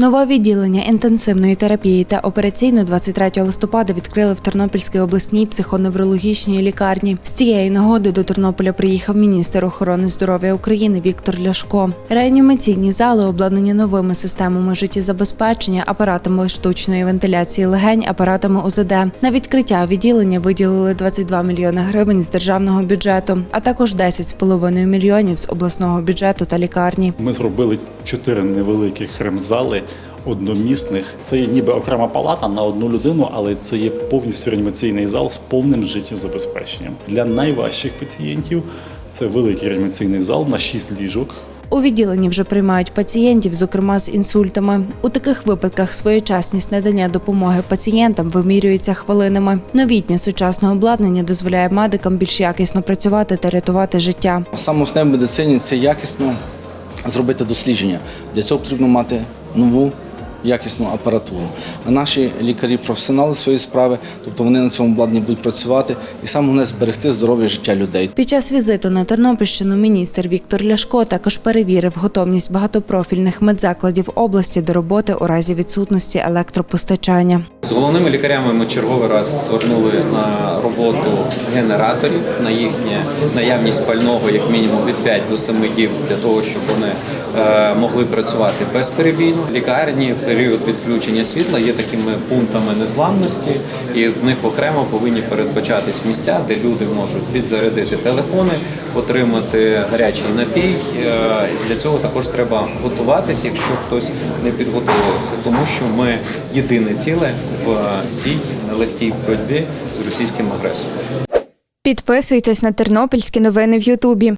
Нове відділення інтенсивної терапії та операційну 23 листопада відкрили в Тернопільській обласній психоневрологічній лікарні. З цієї нагоди до Тернополя приїхав міністр охорони здоров'я України Віктор Ляшко. Реанімаційні зали обладнані новими системами життєзабезпечення, апаратами штучної вентиляції легень, апаратами УЗД. На відкриття відділення виділили 22 мільйони гривень з державного бюджету, а також 10,5 мільйонів з обласного бюджету та лікарні. Ми зробили чотири невеликих ремзали одномісних. Це є ніби окрема палата на одну людину, але це є повністю реанімаційний зал з повним життєзабезпеченням. Для найважчих пацієнтів це великий реанімаційний зал на 6 ліжок. У відділенні вже приймають пацієнтів, зокрема з інсультами. У таких випадках своєчасність надання допомоги пацієнтам вимірюється хвилинами. Новітнє сучасне обладнання дозволяє медикам більш якісно працювати та рятувати життя. Саме основне в медицині це якісно зробити дослідження. Для цього потрібно мати нову якісну апаратуру. А наші лікарі професіонали своєї справи, тобто вони на цьому обладнанні будуть працювати і саме головне зберегти здоров'я життя людей. Під час візиту на Тернопільщину міністр Віктор Ляшко також перевірив готовність багатопрофільних медзакладів області до роботи у разі відсутності електропостачання. З головними лікарями ми черговий раз звернули на роботу генераторів, на їхню наявність пального як мінімум від 5 до 7 діб для того, щоб вони могли працювати безперебійно. Лікарні в період відключення світла є такими пунктами незламності, і в них окремо повинні передбачатись місця, де люди можуть підзарядити телефони, отримати гарячий напій. Е, Для цього також треба готуватися, якщо хтось не підготовився, тому що ми єдине ціле в цій нелегкій боротьбі з російським агресором. Підписуйтесь на тернопільські новини в Ютубі.